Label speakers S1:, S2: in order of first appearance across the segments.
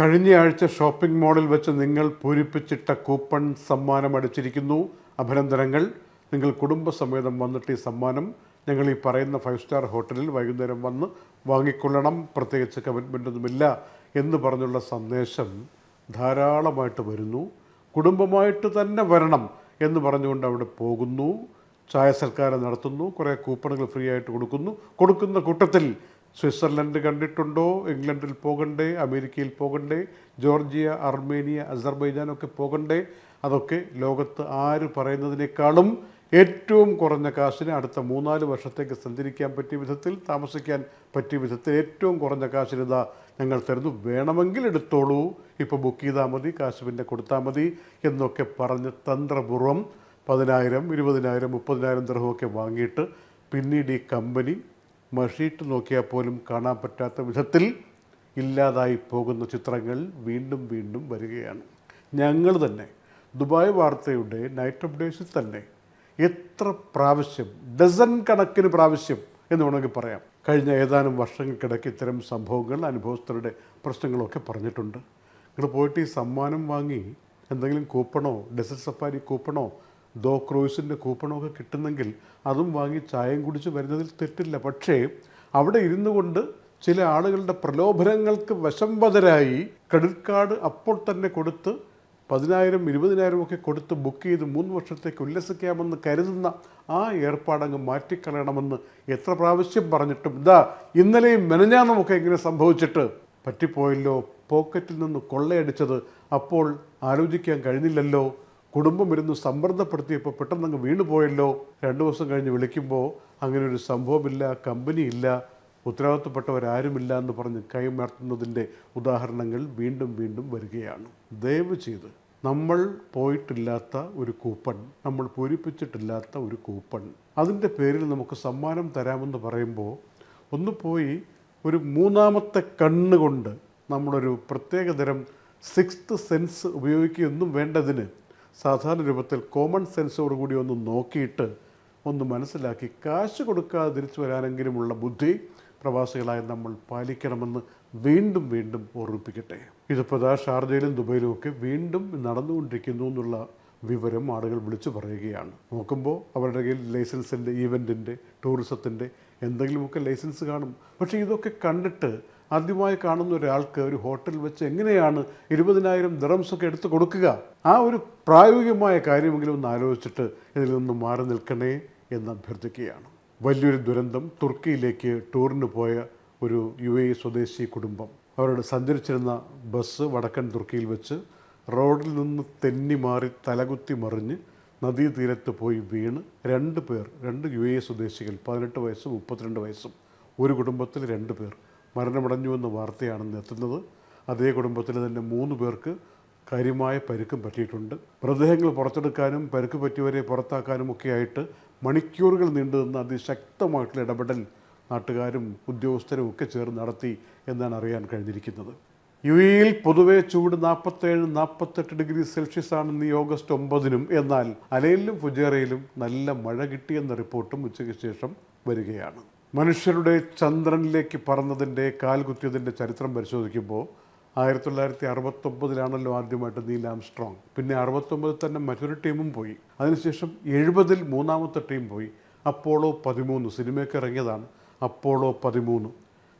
S1: കഴിഞ്ഞയാഴ്ച ഷോപ്പിംഗ് മോളിൽ വെച്ച് നിങ്ങൾ പൂരിപ്പിച്ചിട്ട കൂപ്പൺ സമ്മാനം അടിച്ചിരിക്കുന്നു. അഭിനന്ദനങ്ങൾ. നിങ്ങൾ കുടുംബസമേതം വന്നിട്ട് ഈ സമ്മാനം ഞങ്ങൾ ഈ പറയുന്ന ഫൈവ് സ്റ്റാർ ഹോട്ടലിൽ വൈകുന്നേരം വന്ന് വാങ്ങിക്കൊള്ളണം. പ്രത്യേകിച്ച് കമ്മിറ്റ്മെന്റൊന്നുമില്ല എന്ന് പറഞ്ഞുള്ള സന്ദേശം ധാരാളമായിട്ട് വരുന്നു. കുടുംബമായിട്ട് തന്നെ വരണം എന്ന് പറഞ്ഞുകൊണ്ട് അവിടെ പോകുന്നു. ചായ സൽക്കാരം നടത്തുന്നു. കുറേ കൂപ്പണുകൾ ഫ്രീ ആയിട്ട് കൊടുക്കുന്നു. കൊടുക്കുന്ന കൂട്ടത്തിൽ സ്വിറ്റ്സർലൻഡ് കണ്ടിട്ടുണ്ടോ? ഇംഗ്ലണ്ടിൽ പോകണ്ടേ? അമേരിക്കയിൽ പോകണ്ടേ? ജോർജിയ അർമേനിയ അസർബൈജാൻ ഒക്കെ പോകണ്ടേ? അതൊക്കെ ലോകത്ത് ആര് പറയുന്നതിനേക്കാളും ഏറ്റവും കുറഞ്ഞ കാശിന് അടുത്ത മൂന്നാൽ വർഷത്തേക്ക് സഞ്ചരിക്കാൻ പറ്റിയ വിധത്തിൽ താമസിക്കാൻ പറ്റിയ വിധത്തിൽ ഏറ്റവും കുറഞ്ഞ കാശിന് ഇതാ ഞങ്ങൾ തരുന്നു. വേണമെങ്കിൽ എടുത്തോളൂ. ഇപ്പോൾ ബുക്ക് ചെയ്താൽ മതി കാശ് പിന്നെ കൊടുത്താൽ മതി എന്നൊക്കെ പറഞ്ഞ് തന്ത്രപൂർവം പതിനായിരം ഇരുപതിനായിരം മുപ്പതിനായിരം ദൃഹമൊക്കെ വാങ്ങിയിട്ട് പിന്നീട് ഈ കമ്പനി മഷീട്ട് നോക്കിയാൽ പോലും കാണാൻ പറ്റാത്ത വിധത്തിൽ ഇല്ലാതായി പോകുന്ന ചിത്രങ്ങൾ വീണ്ടും വീണ്ടും വരികയാണ്. ഞങ്ങൾ തന്നെ ദുബായ് വാർത്തയുടെ നൈറ്റ് അപ്ഡേറ്റ്സിൽ തന്നെ എത്ര പ്രാവശ്യം ഡസൻ കണക്കിന് പ്രാവശ്യം എന്ന് വേണമെങ്കിൽ പറയാം. കഴിഞ്ഞ ഏതാനും വർഷങ്ങൾക്കിടയ്ക്ക് ഇത്തരം സംഭവങ്ങൾ അനുഭവസ്ഥരുടെ പ്രശ്നങ്ങളൊക്കെ പറഞ്ഞിട്ടുണ്ട്. നിങ്ങൾ പോയിട്ട് ഈ സമ്മാനം വാങ്ങി എന്തെങ്കിലും കൂപ്പണോ ഡെസർട്ട് സഫാരി കൂപ്പണോ ദോ ക്രോയ്സിന്റെ കൂപ്പണൊക്കെ കിട്ടുന്നെങ്കിൽ അതും വാങ്ങി ചായയും കുടിച്ച് വരുന്നതിൽ തെറ്റില്ല. പക്ഷേ അവിടെ ഇരുന്നു കൊണ്ട് ചില ആളുകളുടെ പ്രലോഭനങ്ങൾക്ക് വശംവതരായി ക്രെഡിറ്റ് കാർഡ് അപ്പോൾ തന്നെ കൊടുത്ത് പതിനായിരം ഇരുപതിനായിരം ഒക്കെ കൊടുത്ത് ബുക്ക് ചെയ്ത് മൂന്ന് വർഷത്തേക്ക് ഉല്ലസിക്കാമെന്ന് കരുതുന്ന ആ ഏർപ്പാടങ്ങ് മാറ്റിക്കളയണമെന്ന് എത്ര പ്രാവശ്യം പറഞ്ഞിട്ടും ഇതാ ഇന്നലെയും മെനഞ്ഞാന്നുമൊക്കെ ഇങ്ങനെ സംഭവിച്ചിട്ട് പറ്റിപ്പോയല്ലോ പോക്കറ്റിൽ നിന്ന് കൊള്ളയടിച്ചത് അപ്പോൾ ആലോചിക്കാൻ കഴിഞ്ഞില്ലല്ലോ കുടുംബം ഇരുന്ന് സമ്മർദ്ദപ്പെടുത്തിയപ്പോൾ പെട്ടെന്ന് അങ്ങ് പോയല്ലോ രണ്ട് ദിവസം കഴിഞ്ഞ് വിളിക്കുമ്പോൾ അങ്ങനെ ഒരു സംഭവമില്ല കമ്പനിയില്ല ഉത്തരവാദിത്തപ്പെട്ടവരാരുമില്ല എന്ന് പറഞ്ഞ് കൈമാറുന്നതിന്റെ ഉദാഹരണങ്ങൾ വീണ്ടും വീണ്ടും വരികയാണ്. ദയവ് ചെയ്ത് നമ്മൾ പോയിട്ടില്ലാത്ത ഒരു കൂപ്പൺ നമ്മൾ പൂരിപ്പിച്ചിട്ടില്ലാത്ത ഒരു കൂപ്പൺ അതിന്റെ പേരിൽ നമുക്ക് സമ്മാനം തരാമെന്ന് പറയുമ്പോൾ ഒന്ന് പോയി ഒരു മൂന്നാമത്തെ കണ്ണുകൊണ്ട് നമ്മളൊരു പ്രത്യേകതരം സിക്സ്ത് സെൻസ് ഉപയോഗിക്കുകയൊന്നും വേണ്ടതിന് സാധാരണ രൂപത്തിൽ കോമൺ സെൻസോടുകൂടി ഒന്ന് നോക്കിയിട്ട് ഒന്ന് മനസ്സിലാക്കി കാശ് കൊടുക്കാതെ തിരിച്ചു വരാനെങ്കിലുമുള്ള ബുദ്ധി പ്രവാസികളായ നമ്മൾ പാലിക്കണമെന്ന് വീണ്ടും വീണ്ടും ഓർമ്മിപ്പിക്കട്ടെ. ഇതിപ്പോൾ ഇതാ ഷാർജയിലും ദുബൈയിലും ഒക്കെ വീണ്ടും നടന്നുകൊണ്ടിരിക്കുന്നു എന്നുള്ള വിവരം ആളുകൾ വിളിച്ചു പറയുകയാണ്. നോക്കുമ്പോൾ അവരുടെ കയ്യിൽ ലൈസൻസിന്റെ ഈവന്റിന്റെ ടൂറിസത്തിന്റെ എന്തെങ്കിലുമൊക്കെ ലൈസൻസ് കാണും. പക്ഷേ ഇതൊക്കെ കണ്ടിട്ട് ആദ്യമായി കാണുന്ന ഒരാൾക്ക് ഒരു ഹോട്ടൽ വെച്ച് എങ്ങനെയാണ് ഇരുപതിനായിരം ദിറംസൊക്കെ എടുത്ത് കൊടുക്കുക? ആ ഒരു പ്രായോഗികമായ കാര്യമെങ്കിലും ഒന്ന് ആലോചിച്ചിട്ട് ഇതിൽ നിന്ന് മാറി നിൽക്കണേ എന്ന് അഭ്യർത്ഥിക്കുകയാണ്. വലിയൊരു ദുരന്തം തുർക്കിയിലേക്ക് ടൂറിന് പോയ ഒരു യു എ സ്വദേശി കുടുംബം. അവരോട് സഞ്ചരിച്ചിരുന്ന ബസ് വടക്കൻ തുർക്കിയിൽ വെച്ച് റോഡിൽ നിന്ന് തെന്നി മാറി തലകുത്തി മറിഞ്ഞ് നദീതീരത്ത് പോയി വീണ് രണ്ട് പേർ രണ്ട് യു എ സ്വദേശികൾ പതിനെട്ട് വയസ്സും മുപ്പത്തിരണ്ട് വയസ്സും ഒരു കുടുംബത്തിൽ രണ്ട് പേർ. മരണമടഞ്ഞു എന്ന വാർത്തയാണ് എത്തുന്നത് അതേ കുടുംബത്തിലെ തന്നെ മൂന്ന് പേർക്ക് കാര്യമായ പരുക്കും പറ്റിയിട്ടുണ്ട്. മൃതദേഹങ്ങൾ പുറത്തെടുക്കാനും പരുക്ക് പറ്റിയവരെ പുറത്താക്കാനും ഒക്കെയായിട്ട് മണിക്കൂറുകൾ നീണ്ടു നിന്ന അതിശക്തമായിട്ടുള്ള ഇടപെടൽ നാട്ടുകാരും ഉദ്യോഗസ്ഥരും ഒക്കെ ചേർന്ന് നടത്തി എന്നാണ് അറിയാൻ കഴിഞ്ഞിരിക്കുന്നത്. യു എയിൽ പൊതുവെ ചൂട് നാൽപ്പത്തേഴ് നാൽപ്പത്തെട്ട് ഡിഗ്രി സെൽഷ്യസ് ആണെന്ന് ഈ ഓഗസ്റ്റ് ഒമ്പതിനും എന്നാൽ അലയിലും ഫുജേറയിലും നല്ല മഴ കിട്ടിയെന്ന റിപ്പോർട്ടും ഉച്ചയ്ക്ക് ശേഷം വരികയാണ്. മനുഷ്യരുടെ ചന്ദ്രനിലേക്ക് പറന്നതിന്റെ കാൽകുത്തിയതിന്റെ ചരിത്രം പരിശോധിക്കുമ്പോൾ ആയിരത്തി തൊള്ളായിരത്തി അറുപത്തൊമ്പതിലാണല്ലോ ആദ്യമായിട്ട് നീൽ ആംസ്ട്രോങ്. പിന്നെ അറുപത്തൊമ്പതിൽ തന്നെ മറ്റൊരു ടീമും പോയി. അതിനുശേഷം എഴുപതിൽ മൂന്നാമത്തെ ടീം പോയി. അപ്പോളോ പതിമൂന്ന് സിനിമയൊക്കെ ഇറങ്ങിയതാണ്. അപ്പോളോ പതിമൂന്ന്.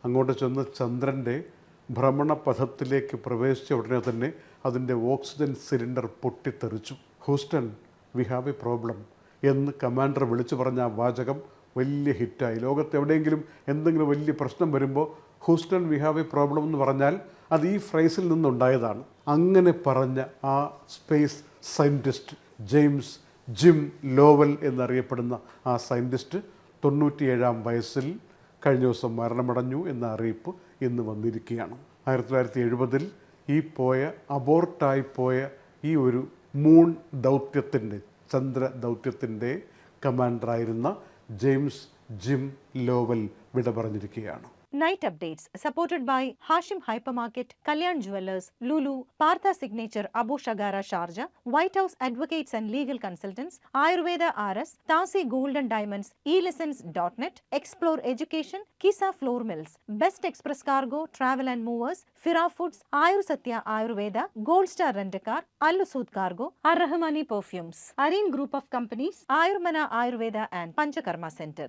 S1: അങ്ങോട്ട് ചെന്ന് ചന്ദ്രന്റെ ഭ്രമണപഥത്തിലേക്ക് പ്രവേശിച്ച ഉടനെ തന്നെ അതിന്റെ ഓക്സിജൻ സിലിണ്ടർ പൊട്ടിത്തെറിച്ചു. Houston we have a problem എന്ന് കമാൻഡർ വിളിച്ചു പറഞ്ഞ വാചകം വലിയ ഹിറ്റായി. ലോകത്ത് എവിടെയെങ്കിലും എന്തെങ്കിലും വലിയ പ്രശ്നം വരുമ്പോൾ Houston we have a problem എന്ന് പറഞ്ഞാൽ അത് ഈ ഫ്രൈസിൽ നിന്നുണ്ടായതാണ്. അങ്ങനെ പറഞ്ഞ ആ space scientist James Jim Lovell എന്നറിയപ്പെടുന്ന ആ സയന്റിസ്റ്റ് തൊണ്ണൂറ്റിയേഴാം വയസ്സിൽ കഴിഞ്ഞ ദിവസം മരണമടഞ്ഞു എന്ന അറിയിപ്പ് ഇന്ന് വന്നിരിക്കുകയാണ്. ആയിരത്തി തൊള്ളായിരത്തി എഴുപതിൽ ഈ പോയ അബോർട്ടായി പോയ ഈ ഒരു മൂൺ ദൗത്യത്തിന്റെ ചന്ദ്ര ദൗത്യത്തിന്റെ കമാൻഡറായിരുന്ന ജെയിംസ് ജിം ലോവൽ വിട പറഞ്ഞിരിക്കുകയാണ്
S2: Night updates supported by Hashim Hypermarket, Kalyan Jewelers, Lulu, Partha Signature, Abu Shagara Sharjah, White House Advocates and Legal Consultants, Ayurveda RS, Tasi Gold and Diamonds, eLessons.net, Explore Education, Kisa Floor Mills, Best Express Cargo, Travel and Movers, Fira Foods, Ayur Satya Ayurveda, Gold Star Rent-A-Car, Al Sud Cargo, Ar Rahmani Perfumes, Areen Group of Companies, Ayurmana Ayurveda and Panchakarma Center.